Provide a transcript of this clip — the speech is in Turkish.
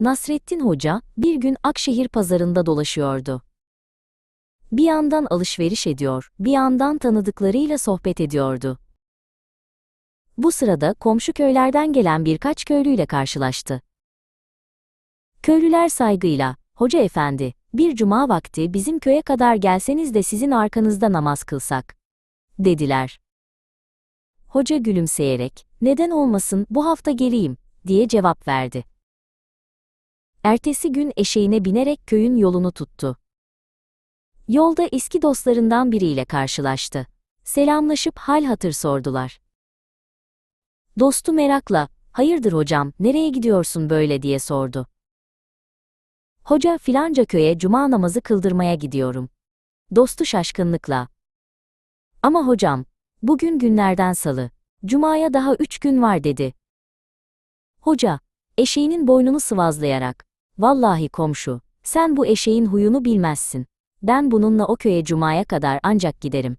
Nasrettin Hoca, bir gün Akşehir pazarında dolaşıyordu. Bir yandan alışveriş ediyor, bir yandan tanıdıklarıyla sohbet ediyordu. Bu sırada komşu köylerden gelen birkaç köylüyle karşılaştı. Köylüler saygıyla, Hoca efendi, bir cuma vakti bizim köye kadar gelseniz de sizin arkanızda namaz kılsak, dediler. Hoca gülümseyerek, neden olmasın bu hafta geleyim, diye cevap verdi. Ertesi gün eşeğine binerek köyün yolunu tuttu. Yolda eski dostlarından biriyle karşılaştı. Selamlaşıp hal hatır sordular. Dostu merakla, hayırdır hocam, nereye gidiyorsun böyle diye sordu. Hoca filanca köye cuma namazı kıldırmaya gidiyorum. Dostu şaşkınlıkla. Ama hocam, bugün günlerden salı, cumaya daha üç gün var dedi. Hoca, eşeğinin boynunu sıvazlayarak, vallahi komşu, sen bu eşeğin huyunu bilmezsin. Ben bununla o köye cumaya kadar ancak giderim.